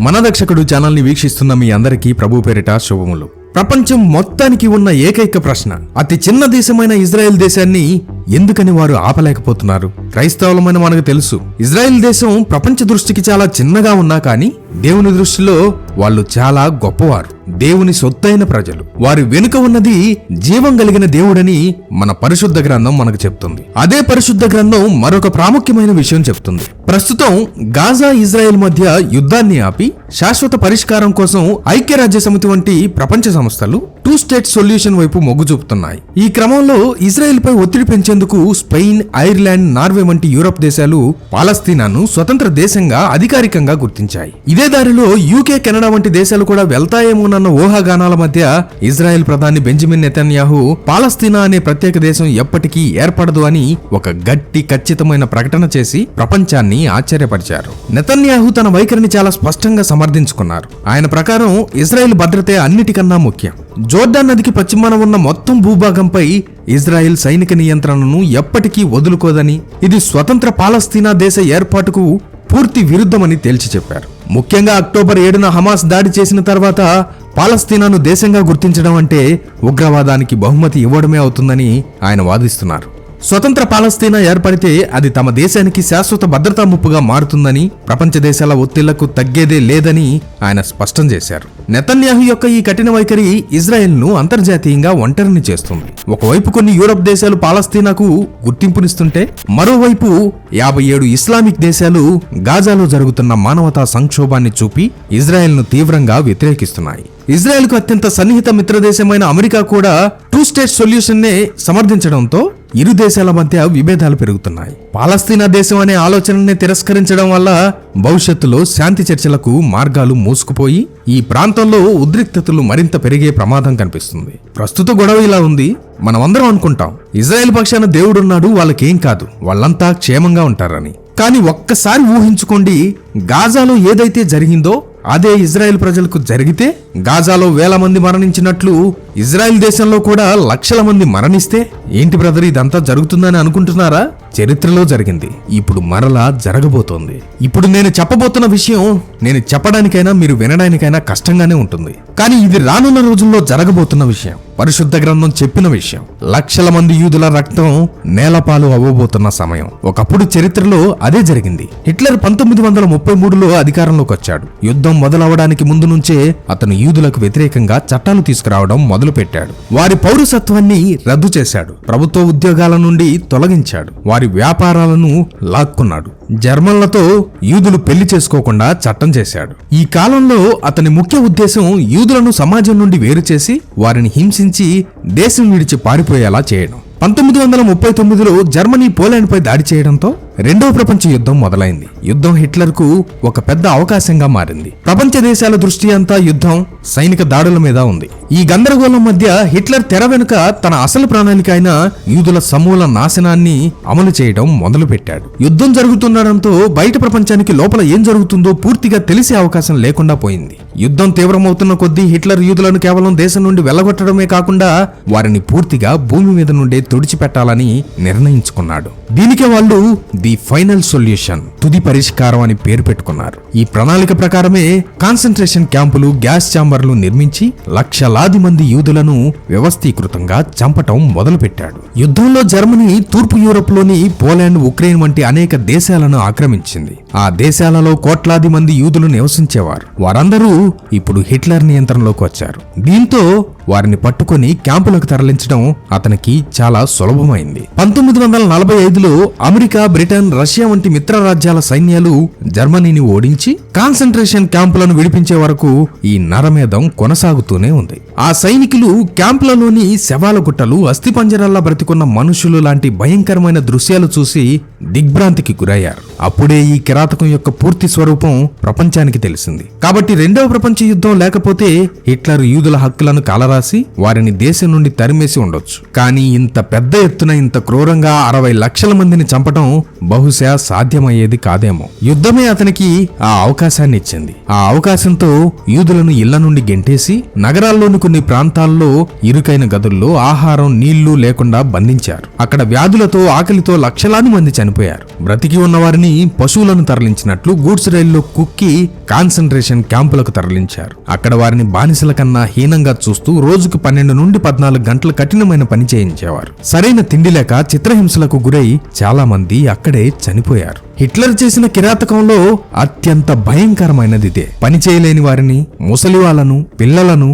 మనదక్షకుడు ఛానల్ని వీక్షిస్తున్న మీ అందరికీ ప్రభు పేరిట శుభములు. ప్రపంచం మొత్తానికి ఉన్న ఏకైక ప్రశ్న అతి చిన్న దేశమైన ఇజ్రాయెల్ దేశాన్ని ఎందుకని వారు ఆపలేకపోతున్నారు? క్రైస్తవులమని మనకు తెలుసు. ఇజ్రాయెల్ దేశం ప్రపంచ దృష్టికి చాలా చిన్నగా ఉన్నా కానీ దేవుని దృష్టిలో వాళ్ళు చాలా గొప్పవారు. దేవుని సొత్తైన ప్రజలు. వారి వెనుక ఉన్నది జీవం కలిగిన దేవుడని మన పరిశుద్ధ గ్రంథం మనకు చెప్తుంది. అదే పరిశుద్ధ గ్రంథం మరొక ప్రాముఖ్యమైన విషయం చెప్తుంది. ప్రస్తుతం గాజా ఇజ్రాయెల్ మధ్య యుద్ధాన్ని ఆపి శాశ్వత పరిష్కారం కోసం ఐక్యరాజ్య సమితి వంటి ప్రపంచ సంస్థలు టూ స్టేట్ సొల్యూషన్ వైపు మొగ్గు చూపుతున్నాయి. ఈ క్రమంలో ఇజ్రాయెల్ పై ఒత్తిడి పెంచేందుకు స్పెయిన్ ఐర్లాండ్ నార్వే వంటి యూరప్ దేశాలు పాలస్తీనాను స్వతంత్ర దేశంగా అధికారికంగా గుర్తించాయి. ఇదే దారిలో యూకే కెనడా వంటి దేశాలు కూడా వెళ్తాయేమోనన్న ఊహాగానాల మధ్య ఇజ్రాయెల్ ప్రధాని బెంజమిన్ నెతన్యాహు పాలస్తీనా అనే ప్రత్యేక దేశం ఎప్పటికీ ఏర్పడదు అని ఒక గట్టి ఖచ్చితమైన ప్రకటన చేసి ప్రపంచాన్ని ఆశ్చర్యపరిచారు. నెతన్యాహు తన వైఖరిని చాలా స్పష్టంగా సమర్థించుకున్నారు. ఆయన ప్రకారం ఇజ్రాయెల్ భద్రతే అన్నిటికన్నా ముఖ్యం. జోర్డాన్ నదికి పశ్చిమాన ఉన్న మొత్తం భూభాగంపై ఇజ్రాయెల్ సైనిక నియంత్రణను ఎప్పటికీ వదులుకోదని ఇది స్వతంత్ర పాలస్తీనా దేశ ఏర్పాటుకు పూర్తి విరుద్ధమని తేల్చి చెప్పారు. ముఖ్యంగా అక్టోబర్ ఏడున హమాస్ దాడి చేసిన తర్వాత పాలస్తీనాను దేశంగా గుర్తించడం అంటే ఉగ్రవాదానికి బహుమతి ఇవ్వడమే అవుతుందని ఆయన వాదిస్తున్నారు. స్వతంత్ర పాలస్తీనా ఏర్పడితే అది తమ దేశానికి శాశ్వత భద్రతా ముప్పుగా మారుతుందని ప్రపంచ దేశాల ఒత్తిళ్ళకు తగ్గేదే లేదని ఆయన స్పష్టం చేశారు. నెతన్యాహు యొక్క ఈ కఠిన వైఖరి ఇజ్రాయెల్ను అంతర్జాతీయంగా ఒంటరిని చేస్తుంది. ఒకవైపు కొన్ని యూరప్ దేశాలు పాలస్తీనాకు గుర్తింపునిస్తుంటే మరోవైపు యాభై ఏడు ఇస్లామిక్ దేశాలు గాజాలో జరుగుతున్న మానవతా సంక్షోభాన్ని చూపి ఇజ్రాయెల్ను తీవ్రంగా వ్యతిరేకిస్తున్నాయి. ఇజ్రాయెల్కు అత్యంత సన్నిహిత మిత్రదేశమైన అమెరికా కూడా టూ స్టేట్ సొల్యూషన్నే సమర్థించడంతో ఇరు దేశాల మధ్య విభేదాలు పెరుగుతున్నాయి. పాలస్తీనా దేశం అనే ఆలోచనని తిరస్కరించడం వల్ల భవిష్యత్తులో శాంతి చర్చలకు మార్గాలు మూసుకుపోయి ఈ ప్రాంతంలో ఉద్రిక్తతలు మరింత పెరిగే ప్రమాదం కనిపిస్తుంది. ప్రస్తుత గొడవ ఇలా ఉంది. మనమందరం అనుకుంటాం ఇజ్రాయెల్ పక్షాన దేవుడున్నాడు వాళ్ళకేం కాదు వాళ్ళంతా క్షేమంగా ఉంటారని. కానీ ఒక్కసారి ఊహించుకోండి గాజాలో ఏదైతే జరిగిందో అదే ఇజ్రాయెల్ ప్రజలకు జరిగితే గాజాలో వేల మంది మరణించినట్లు ఇజ్రాయెల్ దేశంలో కూడా లక్షల మంది మరణిస్తే ఏంటి బ్రదర్ ఇదంతా జరుగుతుందని అనుకుంటున్నారా? చరిత్రలో జరిగింది. ఇప్పుడు మరలా జరగబోతోంది. ఇప్పుడు నేను చెప్పబోతున్న విషయం నేను చెప్పడానికైనా మీరు వినడానికైనా కష్టంగానే ఉంటుంది. కానీ ఇది రానున్న రోజుల్లో జరగబోతున్న విషయం. పరిశుద్ధ గ్రంథం చెప్పిన విషయం. లక్షల మంది యూదుల రక్తం నేలపాలు అవ్వబోతున్న సమయం. ఒకప్పుడు చరిత్రలో అదే జరిగింది. హిట్లర్ పంతొమ్మిది వందల ముప్పై మూడులో అధికారంలోకి వచ్చాడు. యుద్ధం మొదలవడానికి ముందు నుంచే అతను యూదులకు వ్యతిరేకంగా చట్టాలు తీసుకురావడం మొదలు మొదలుపెట్టాడు. వారి పౌరసత్వాన్ని రద్దు చేశాడు. ప్రభుత్వ ఉద్యోగాల నుండి తొలగించాడు. వారి వ్యాపారాలను లాక్కున్నాడు. జర్మన్లతో యూదులు పెళ్ళి చేసుకోకుండా చట్టం చేశాడు. ఈ కాలంలో అతని ముఖ్య ఉద్దేశం యూదులను సమాజం నుండి వేరు చేసి వారిని హింసించి దేశం విడిచి పారిపోయేలా చేయడం. పంతొమ్మిది వందల ముప్పై తొమ్మిదిలో జర్మనీ పోలాండ్ పై దాడి చేయడంతో రెండవ ప్రపంచ యుద్ధం మొదలైంది. యుద్ధం హిట్లర్కు ఒక పెద్ద అవకాశంగా మారింది. ప్రపంచ దేశాల దృష్టి అంతా యుద్ధం సైనిక దాడుల మీద ఉంది. ఈ గందరగోళం మధ్య హిట్లర్ తెర వెనుక తన అసలు ప్రణాళిక అయిన యూదుల సమూల నాశనాన్ని అమలు చేయడం మొదలుపెట్టాడు. యుద్ధం జరుగుతున్న జరుగుతుండడంతో బయట ప్రపంచానికి లోపల ఏం జరుగుతుందో పూర్తిగా తెలిసే అవకాశం లేకుండా పోయింది. యుద్ధం తీవ్రమవుతున్న కొద్దీ హిట్లర్ యూదులను కేవలం దేశం నుండి వెళ్ళగొట్టడమే కాకుండా వారిని పూర్తిగా భూమి మీద నుండే తుడిచిపెట్టాలని నిర్ణయించుకున్నాడు. దీనికే వాళ్ళు ది ఫైనల్ సొల్యూషన్ తుది పరిష్కారం అని పేరు పెట్టుకున్నారు. ఈ ప్రణాళిక ప్రకారమే కాన్సన్ట్రేషన్ క్యాంపులు గ్యాస్ ఛాంబర్లు నిర్మించి లక్షలాది మంది యూదులను వ్యవస్థీకృతంగా చంపటం మొదలుపెట్టాడు. యుద్ధంలో జర్మనీ తూర్పు యూరప్లోని పోలాండ్ ఉక్రెయిన్ వంటి అనేక దేశాల దేశాలను ఆక్రమించింది. ఆ దేశాలలో కోట్లాది మంది యూదులు నివసించేవారు. వారందరూ ఇప్పుడు హిట్లర్ నియంత్రణలోకి వచ్చారు. దీంతో వారిని పట్టుకొని క్యాంపులకు తరలించడం అతనికి చాలా సులభమైంది. పంతొమ్మిది వందల నలభై ఐదులో అమెరికా బ్రిటన్ రష్యా వంటి మిత్ర రాజ్యాల సైన్యాలు జర్మనీని ఓడించి కాన్సన్ట్రేషన్ క్యాంపులను విడిపించే వరకు ఈ నరమేధం కొనసాగుతూనే ఉంది. ఆ సైనికులు క్యాంపులలోని శవాల గుట్టలు అస్థిపంజరాల్లా బ్రతికున్న మనుషులు లాంటి భయంకరమైన దృశ్యాలు చూసి దిగ్భ్రాంతికి గురయ్యారు. అప్పుడే ఈ కిరాతకం యొక్క పూర్తి స్వరూపం ప్రపంచానికి తెలిసింది. కాబట్టి రెండవ ప్రపంచ యుద్ధం లేకపోతే హిట్లర్ యూదుల హక్కులను కాలరాసి వారిని దేశం నుండి తరిమేసి ఉండొచ్చు. కానీ ఇంత పెద్ద ఎత్తున ఇంత క్రూరంగా అరవై లక్షల మందిని చంపటం బహుశా సాధ్యమయ్యేది కాదేమో. యుద్ధమే అతనికి ఆ అవకాశాన్ని ఇచ్చింది. ఆ అవకాశంతో యూదులను ఇళ్ళ నుండి గెంటేసి నగరాల్లోని కొన్ని ప్రాంతాల్లో ఇరుకైన గదుల్లో ఆహారం నీళ్ళు లేకుండా బంధించారు. అక్కడ వ్యాధులతో ఆకలితో లక్షలాది మంది చనిపోయారు. బ్రతికి ఉన్న వారిని పశువులను తరలించినట్లు గూడ్స్ రైల్లో కుక్కి కాన్సన్ట్రేషన్ క్యాంపులకు తరలించారు. అక్కడ వారిని బానిసల కన్నా హీనంగా చూస్తూ రోజుకు పన్నెండు నుండి పద్నాలుగు గంటలు కఠినమైన పని చేయించేవారు. సరైన తిండి లేక చిత్రహింసలకు గురై చాలా మంది అక్కడే చనిపోయారు. హిట్లర్ చేసిన కిరాతకంలో అత్యంత భయంకరమైనది ఇదే పని చేయలేని వారిని ముసలి వాళ్ళను పిల్లలను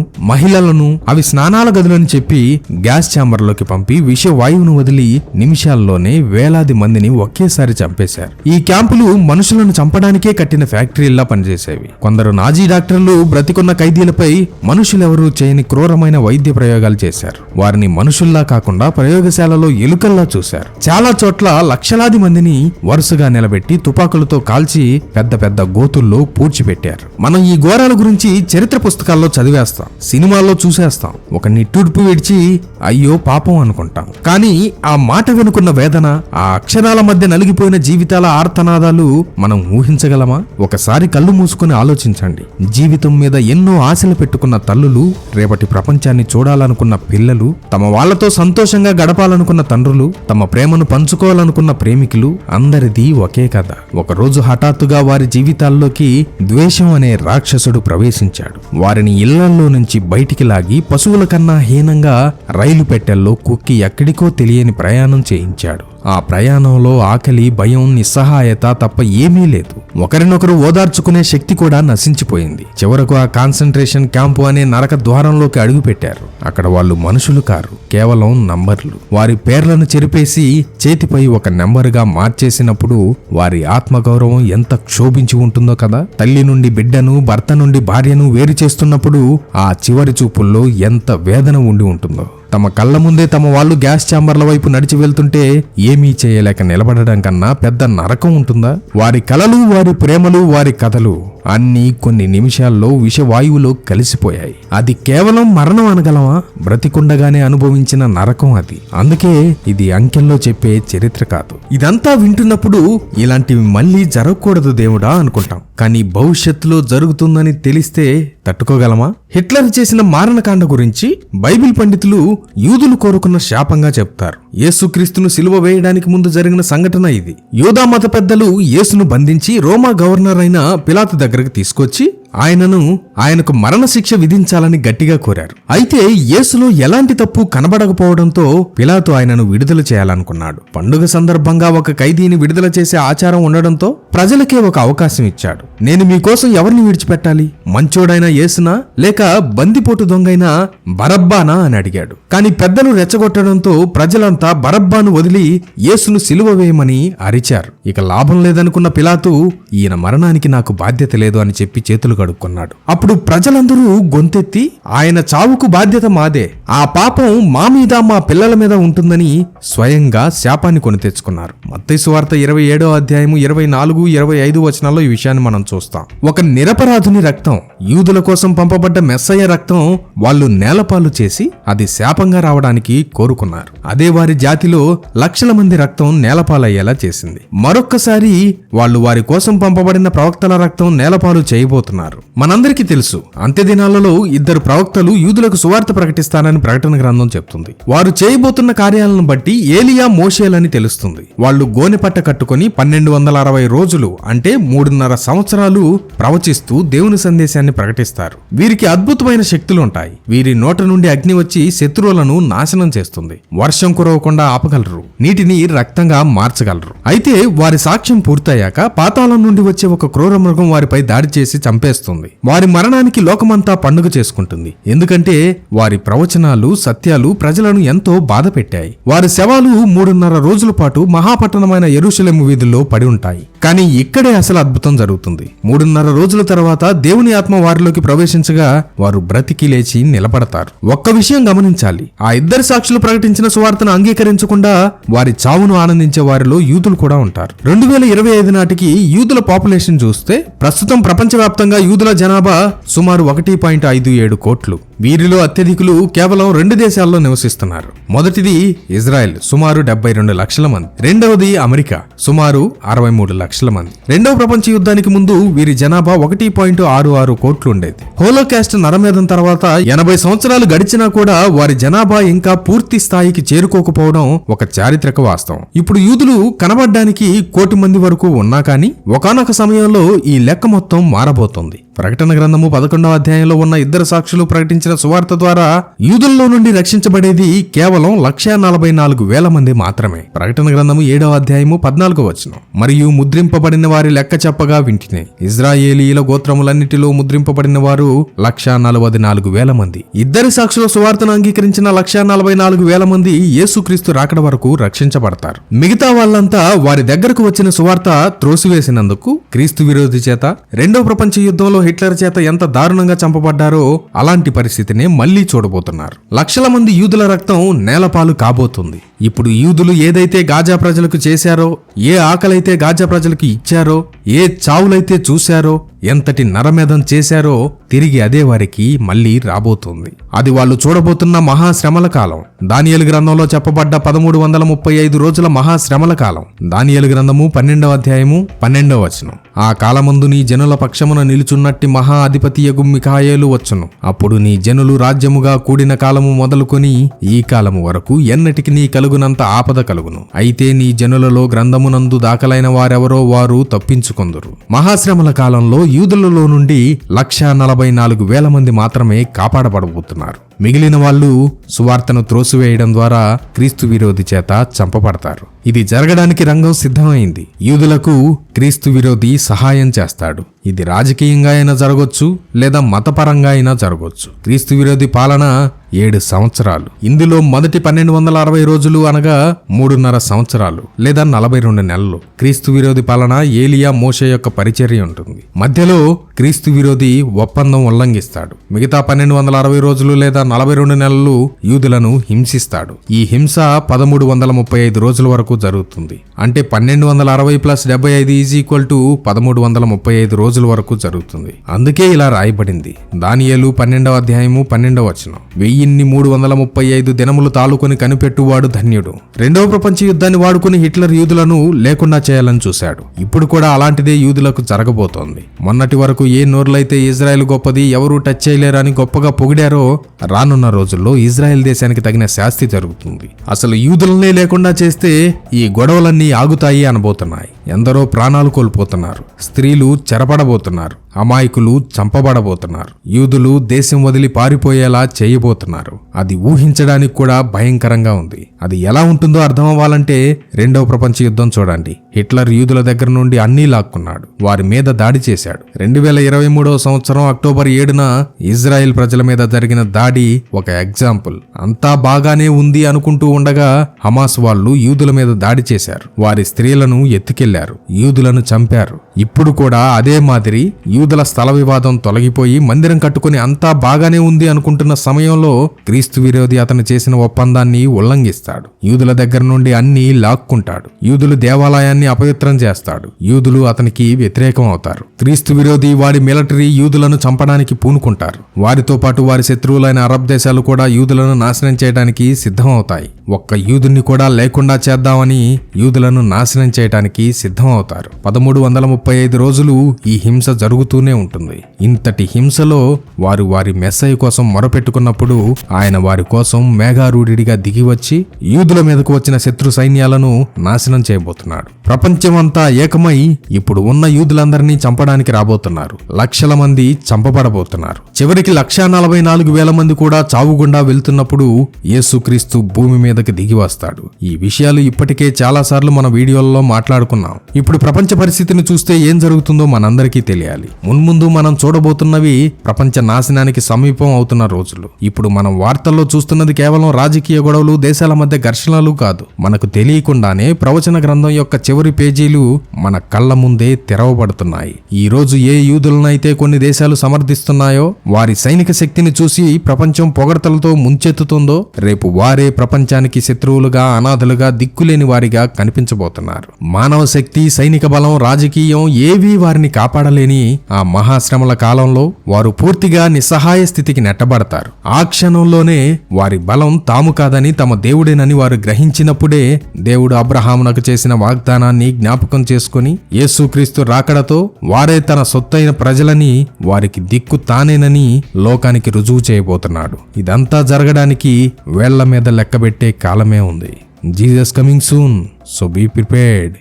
గాయాలను అవి స్నానాల గదులని చెప్పి గ్యాస్ ఛాంబర్లోకి పంపి విష వాయువును వదిలి నిమిషాల్లోనే వేలాది మందిని ఒకేసారి చంపేశారు. ఈ క్యాంపులు మనుషులను చంపడానికే కట్టిన ఫ్యాక్టరీల్లా పనిచేసేవి. కొందరు నాజీ డాక్టర్లు బ్రతికున్న ఖైదీలపై మనుషులెవరూ చేయని క్రూరమైన వైద్య ప్రయోగాలు చేశారు. వారిని మనుషుల్లా కాకుండా ప్రయోగశాలలో ఎలుకల్లా చూశారు. చాలా చోట్ల లక్షలాది మందిని వరుసగా నిలబెట్టి తుపాకులతో కాల్చి పెద్ద పెద్ద గోతుల్లో పూడ్చిపెట్టారు. మనం ఈ ఘోరాల గురించి చరిత్ర పుస్తకాల్లో చదివేస్తాం. సినిమాల్లో చూసేస్తాం. ఒక నిట్టూర్పు విడిచి అయ్యో పాపం అనుకుంటాం. కానీ ఆ మాట వెనుకున్న వేదన ఆ అక్షరాల మధ్య నలిగిపోయిన జీవితాల ఆర్తనాదాలు మనం ఊహించగలమా? ఒకసారి కళ్ళు మూసుకొని ఆలోచించండి. జీవితం మీద ఎన్నో ఆశలు పెట్టుకున్న తల్లులు రేపటి ప్రపంచాన్ని చూడాలనుకున్న పిల్లలు తమ వాళ్ళతో సంతోషంగా గడపాలనుకున్న తండ్రులు తమ ప్రేమను పంచుకోవాలనుకున్న ప్రేమికులు అందరిది ఒకే కథ. ఒకరోజు హఠాత్తుగా వారి జీవితాల్లోకి ద్వేషం అనే రాక్షసుడు ప్రవేశించాడు. వారిని ఇళ్ళల్లో నుంచి బయటికి లాగి పశువుల కన్నా హీనంగా రైలు పెట్టెల్లో కుక్కి ఎక్కడికో తెలియని ప్రయాణం చేయించాడు. ఆ ప్రయాణంలో ఆకలి భయం నిస్సహాయత తప్ప ఏమీ లేదు. ఒకరినొకరు ఓదార్చుకునే శక్తి కూడా నశించిపోయింది. చివరకు ఆ కాన్సన్ట్రేషన్ క్యాంపు అనే నరక ద్వారంలోకి అడుగుపెట్టారు. అక్కడ వాళ్ళు మనుషులు కారు కేవలం నంబర్లు. వారి పేర్లను చెరిపేసి చేతిపై ఒక నెంబరుగా మార్చేసినప్పుడు వారి ఆత్మగౌరవం ఎంత క్షోభించి ఉంటుందో కదా? తల్లి నుండి బిడ్డను భర్త నుండి భార్యను వేరు చేస్తున్నప్పుడు ఆ చివరి చూపుల్లో ఎంత వేదన ఉండి ఉంటుందో. తమ కళ్ళ ముందే తమ వాళ్ళు గ్యాస్ ఛాంబర్ల వైపు నడిచి వెళ్తుంటే ఏమీ చేయలేక నిలబడడం కన్నా పెద్ద నరకం ఉంటుందా? వారి కలలు వారి ప్రేమలు వారి కథలు అన్నీ కొన్ని నిమిషాల్లో విషవాయువులో కలిసిపోయాయి. అది కేవలం మరణం అనగలమా? బ్రతికుండగానే అనుభవించిన నరకం అది. అందుకే ఇది అంకెల్లో చెప్పే చరిత్ర కాదు. ఇదంతా వింటున్నప్పుడు ఇలాంటివి మళ్ళీ జరగకూడదు దేవుడా అనుకుంటాం. కానీ భవిష్యత్తులో జరుగుతుందని తెలిస్తే తట్టుకోగలమా? హిట్లర్ చేసిన మారణకాండ గురించి బైబిల్ పండితులు యూదులు కోరుకున్న శాపంగా చెప్తారు. యేసుక్రీస్తును సిలువ వేయడానికి ముందు జరిగిన సంఘటన ఇది. యూదా మత పెద్దలు యేసును బంధించి రోమా గవర్నర్ అయిన పిలాతు దగ్గరకు తీసుకొచ్చి ఆయనను ఆయనకు మరణశిక్ష విధించాలని గట్టిగా కోరారు. అయితే యేసులో ఎలాంటి తప్పు కనబడకపోవడంతో పిలాతు ఆయనను విడుదల చేయాలనుకున్నాడు. పండుగ సందర్భంగా ఒక ఖైదీని విడుదల చేసే ఆచారం ఉండడంతో ప్రజలకే ఒక అవకాశం ఇచ్చాడు. నేను మీకోసం ఎవరిని విడిచిపెట్టాలి? మంచోడైన యేసునా? లేక బందిపోటు దొంగైన? బరబ్బానా? అని అడిగాడు. కానీ పెద్దలు రెచ్చగొట్టడంతో ప్రజలంతా బరబ్బాను వదిలి యేసును సిలువ వేయమని అరిచారు. ఇక లాభం లేదనుకున్న పిలాతు ఈయన మరణానికి నాకు బాధ్యత లేదు అని చెప్పి చేతులు కడుక్కున్నాడు అప్పుడు ప్రజలందరూ గొంతెత్తి ఆయన చావుకు బాధ్యత మాదే. ఆ పాపం మా మీద మా పిల్లల మీద ఉంటుందని స్వయంగా శాపాన్ని కొని తెచ్చుకున్నారు. మత్తయి వార్త ఇరవై ఏడో అధ్యాయము ఇరవై నాలుగు ఇరవై ఐదు వచనాల్లో ఈ విషయాన్ని మనం చూస్తాం. ఒక నిరపరాధుని రక్తం యూదుల కోసం పంపబడ్డ మెస్సయ్య రక్తం వాళ్ళు నేలపాలు చేసి అది శాపంగా రావడానికి కోరుకున్నారు. అదే వారి జాతిలో లక్షల మంది రక్తం నేలపాలయ్యేలా చేసింది. మరొక్కసారి వాళ్ళు వారి కోసం పంపబడిన ప్రవక్తల రక్తం నేలపాలు చేయబోతున్నారు. మనందరికీ తెలుసు అంత్య దినాలలో ఇద్దరు ప్రవక్తలు యూదులకు సువార్త ప్రకటిస్తానని ప్రకటన గ్రంథం చెప్తుంది. వారు చేయబోతున్న కార్యాలను బట్టి ఏలియా మోషేలని తెలుస్తుంది. వాళ్ళు గోనెపట్ట కట్టుకొని పన్నెండు వందల అరవై రోజులు అంటే మూడున్నర సంవత్సరాలు ప్రవచిస్తూ దేవుని సందేశాన్ని ప్రకటిస్తారు. వీరికి అద్భుతమైన శక్తులు ఉంటాయి వీరి నోట నుండి అగ్ని వచ్చి శత్రువులను నాశనం చేస్తుంది. వర్షం కురవకుండా ఆపగలరు. నీటిని రక్తంగా మార్చగలరు. అయితే వారి సాక్ష్యం పూర్తయ్యాక పాతాళం నుండి వచ్చే ఒక క్రూర మృగం వారిపై దాడి చేసి చంపేస్తుంది. వారి మరణానికి లోకమంతా పండుగ చేసుకుంటుంది. ఎందుకంటే వారి ప్రవచనాలు సత్యాలు ప్రజలను ఎంతో బాధ పెట్టాయి వారి శవాలు మూడున్నర రోజుల పాటు మహాపట్టణమైన ఎరుశలెము వీధుల్లో పడి ఉంటాయి. కానీ ఇక్కడే అసలు అద్భుతం జరుగుతుంది. మూడున్నర రోజుల తర్వాత దేవుని ఆత్మ వారిలోకి ప్రవేశించగా వారు బ్రతికి లేచి నిలబడతారు. ఒక్క విషయం గమనించాలి. ఆ ఇద్దరు సాక్షులు ప్రకటించిన సువార్తను అంగీకరించకుండా వారి చావును ఆనందించే వారిలో యూదులు కూడా ఉంటారు. రెండు వేల ఇరవై ఐదు నాటికి యూదుల పాపులేషన్ చూస్తే ప్రస్తుతం ప్రపంచవ్యాప్తంగా యూదుల జనాభా సుమారు ఒకటి పాయింట్ ఐదు ఏడు కోట్లు. వీరిలో అత్యధికులు కేవలం రెండు దేశాల్లో నివసిస్తున్నారు. మొదటిది ఇజ్రాయెల్ సుమారు డెబ్బై రెండు లక్షల మంది. రెండవది అమెరికా సుమారు అరవై మూడు లక్షలు మంది రెండవ ప్రపంచ యుద్ధానికి ముందు వీరి జనాభా ఒకటి పాయింట్ ఆరు ఆరు కోట్లు ఉండేది హోలోకాస్ట్ నరమేధం తర్వాత ఎనభై సంవత్సరాలు గడిచినా కూడా వారి జనాభా ఇంకా పూర్తి స్థాయికి చేరుకోకపోవడం ఒక చారిత్రక వాస్తవం. ఇప్పుడు యూదులు కనబడ్డానికి కోటి మంది వరకు ఉన్నా కానీ ఒకానొక సమయంలో ఈ లెక్క మొత్తం మారబోతోంది. ప్రకటన గ్రంథము పదకొండవ అధ్యాయంలో ఉన్న ఇద్దరు సాక్షులు ప్రకటించిన సువార్త ద్వారా యూదుల్లో నుండి రక్షించబడేది కేవలం లక్షా నలభై నాలుగు వేల మంది మాత్రమే. ప్రకటన గ్రంథము ఏడవ అధ్యాయము పద్నాలుగో వచనం. మరియు ముద్రింపబడిన వారి లెక్క చెప్పగా వింటినే. ఇజ్రాయేలీల గోత్రములన్నిటిలో ముద్రింపబడిన వారు లక్షా నలభై నాలుగు వేల మంది. ఇద్దరి సాక్షుల సువార్తను అంగీకరించిన లక్షా నలభై నాలుగు వేల మంది యేసుక్రీస్తు రాకడ వరకు రక్షించబడతారు. మిగతా వాళ్ళంతా వారి దగ్గరకు వచ్చిన సువార్త త్రోసివేసినందుకు క్రీస్తు విరోధి చేత రెండో ప్రపంచ యుద్ధంలో హిట్లర్ చేత ఎంత దారుణంగా చంపబడ్డారో అలాంటి పరిస్థితిని మళ్ళీ చూడబోతున్నారు. లక్షల మంది యూదుల రక్తం నేలపాలు కాబోతుంది. ఇప్పుడు యూదులు ఏదైతే గాజా ప్రజలకు చేశారో ఏ ఆకలైతే గాజా ప్రజలకు ఇచ్చారో ఏ చావులైతే చూశారో ఎంతటి నరమేధం చేశారో తిరిగి అదే వారికి మళ్ళీ రాబోతుంది. అది వాళ్ళు చూడబోతున్న మహాశ్రమల కాలం. దానియలు గ్రంథంలో చెప్పబడ్డ పదమూడు వందల ముప్పై ఐదు రోజుల మహాశ్రమల కాలం. దానియలు గ్రంథము పన్నెండవ అధ్యాయము పన్నెండవ వచనం. ఆ కాలమందు నీ జనుల పక్షమున నిలుచున్నట్టి మహా అధిపతియగు మిఖాయేలు వచ్చును. అప్పుడు నీ జనులు రాజ్యముగా కూడిన కాలము మొదలుకొని ఈ కాలము వరకు ఎన్నటికి నీ కలుగునంత ఆపద కలుగును. అయితే నీ జనులలో గ్రంథమునందు దాఖలైన వారెవరో వారు తప్పించుకొందురు. మహాశ్రమల కాలంలో యూదులలో నుండి లక్షా నలభై నాలుగు వేల మంది మాత్రమే కాపాడబడబోతున్నారు. మిగిలిన వాళ్ళు సువార్తను త్రోసివేయడం ద్వారా క్రీస్తు విరోధి చేత చంపబడతారు. ఇది జరగడానికి రంగం సిద్ధమైంది. యూదులకు క్రీస్తు విరోధి సహాయం చేస్తాడు. ఇది రాజకీయంగా అయినా జరగొచ్చు లేదా మతపరంగా అయినా జరగొచ్చు. క్రీస్తు విరోధి పాలన ఏడు సంవత్సరాలు. ఇందులో మొదటి పన్నెండు వందల అరవై రోజులు అనగా మూడున్నర సంవత్సరాలు లేదా నలభై రెండు నెలలు. క్రీస్తు విరోధి పాలన ఏలియా మోషే యొక్క పరిచర్య ఉంటుంది. మధ్యలో క్రీస్తు విరోధి ఒప్పందం ఉల్లంఘిస్తాడు. మిగతా పన్నెండు వందల అరవై రోజులు లేదా నలభై రెండు నెలలు యూదులను హింసిస్తాడు. ఈ హింస పదమూడు వందల ముప్పై ఐదు రోజుల వరకు జరుగుతుంది. అంటే పన్నెండు వందల అరవై ప్లస్ డెబ్బై ఐదు ఈజ్ ఈక్వల్ టు పదమూడు వందల ముప్పై ఐదు రోజుల వరకు జరుగుతుంది. అందుకే ఇలా రాయబడింది. దానియేలు పన్నెండవ అధ్యాయము పన్నెండవ వచనం. ఇన్ని మూడు వందల ముప్పై ఐదు దినములు తాలుకొని కనిపెట్టువాడు ధన్యుడు. రెండవ ప్రపంచ యుద్ధాన్ని వాడుకుని హిట్లర్ యూదులను లేకుండా చేయాలని చూశాడు. ఇప్పుడు కూడా అలాంటిదే యూదులకు జరగబోతోంది. మొన్నటి వరకు ఏ నోర్లైతే ఇజ్రాయెల్ గొప్పది ఎవరూ టచ్ చేయలేరని గొప్పగా పొగిడారో రానున్న రోజుల్లో ఇజ్రాయెల్ దేశానికి తగిన శాస్తి జరుగుతుంది. అసలు యూదులనే లేకుండా చేస్తే ఈ గొడవలన్నీ ఆగుతాయి అనబోతున్నాయి. ఎందరో ప్రాణాలు కోల్పోతున్నారు. స్త్రీలు చెరపడబోతున్నారు. అమాయకులు చంపబడబోతున్నారు. యూదులు దేశం వదిలి పారిపోయేలా చేయబోతున్నారు. అది ఊహించడానికి కూడా భయంకరంగా ఉంది. అది ఎలా ఉంటుందో అర్థం అవ్వాలంటే రెండవ ప్రపంచ యుద్ధం చూడండి. హిట్లర్ యూదుల దగ్గర నుండి అన్నీ లాక్కున్నాడు. వారి మీద దాడి చేశాడు. రెండు వేల ఇరవై మూడవ సంవత్సరం అక్టోబర్ ఏడున ఇజ్రాయెల్ ప్రజల మీద జరిగిన దాడి ఒక ఎగ్జాంపుల్. అంతా బాగానే ఉంది అనుకుంటూ ఉండగా హమాస్ వాళ్ళు యూదుల మీద దాడి చేశారు. వారి స్త్రీలను ఎత్తుకెళ్ళారు. యూదులను చంపారు. ఇప్పుడు కూడా అదే మాదిరి యూదుల స్థల వివాదం తొలగిపోయి మందిరం కట్టుకుని అంతా బాగానే ఉంది అనుకుంటున్న సమయంలో క్రీస్తు విరోధి అతను చేసిన ఒప్పందాన్ని ఉల్లంఘిస్తాడు. యూదుల దగ్గర నుండి అన్ని లాక్కుంటాడు. యూదులు దేవాలయాన్ని అపవిత్రం చేస్తాడు. యూదులు అతనికి వ్యతిరేకం అవుతారు. క్రీస్తు విరోధి వాడి మిలిటరీ యూదులను చంపడానికి పూనుకుంటారు. వారితో పాటు వారి శత్రువులైన అరబ్ దేశాలు కూడా యూదులను నాశనం చేయడానికి సిద్ధమవుతాయి. ఒక్క యూదుని కూడా లేకుండా చేద్దామని యూదులను నాశనం చేయడానికి సిద్ధమవుతారు. పదమూడు వందల ముప్పై ఐదు రోజులు ఈ హింస జరుగుతూనే ఉంటుంది. ఇంతటి హింసలో వారు వారి మెస్సయ్య కోసం మొరపెట్టుకున్నప్పుడు ఆయన వారి కోసం మేఘారూఢిగా దిగి వచ్చి యూదుల మీదకు వచ్చిన శత్రు సైన్యాలను నాశనం చేయబోతున్నాడు. ప్రపంచమంతా ఏకమై ఇప్పుడు ఉన్న యూదులందరినీ చంపడానికి రాబోతున్నారు. లక్షల మంది చంపబడబోతున్నారు. చివరికి లక్షా నలభై నాలుగు వేల మంది కూడా చావుగుండా వెళ్తున్నప్పుడు యేసుక్రీస్తు భూమి మీదకి దిగి వస్తాడు. ఈ విషయాలు ఇప్పటికే చాలా సార్లు మన వీడియోల్లో మాట్లాడుకున్నాం. ఇప్పుడు ప్రపంచ పరిస్థితిని చూస్తే ఏం జరుగుతుందో మనందరికీ తెలియాలి. మున్ముందు మనం చూడబోతున్నవి ప్రపంచ నాశనానికి సమీపం అవుతున్న రోజులు. ఇప్పుడు మనం వార్తల్లో చూస్తున్నది కేవలం రాజకీయ గొడవలు దేశాల మధ్య ఘర్షణలు కాదు. మనకు తెలియకుండానే ప్రవచన గ్రంథం యొక్క చివరి పేజీలు మన కళ్ళ ముందే తెరవబడుతున్నాయి. ఈ రోజు ఏ యూదులనైతే కొన్ని దేశాలు సమర్థిస్తున్నాయో వారి సైనిక శక్తిని చూసి ప్రపంచం పొగడతలతో ముంచెత్తుతుందో రేపు వారే ప్రపంచానికి శత్రువులుగా అనాథలుగా దిక్కులేని వారిగా కనిపించబోతున్నారు. మానవ శక్తి సైనిక బలం రాజకీయం ఆయుధం ఏవీ వారిని కాపాడలేని ఆ మహాశ్రమల కాలంలో వారు పూర్తిగా నిస్సహాయ స్థితికి నెట్టబడతారు. ఆ క్షణంలోనే వారి బలం తాము కాదని తమ దేవుడేనని వారు గ్రహించినప్పుడే దేవుడు అబ్రహామునకు చేసిన వాగ్దానాన్ని జ్ఞాపకం చేసుకుని యేసుక్రీస్తు రాకడతో వారే తన సొత్తైన ప్రజలని వారికి దిక్కు తానేనని లోకానికి రుజువు చేయబోతున్నాడు. ఇదంతా జరగడానికి వేళ్ళ మీద లెక్కబెట్టే కాలమే ఉంది. Jesus coming soon. So be prepared.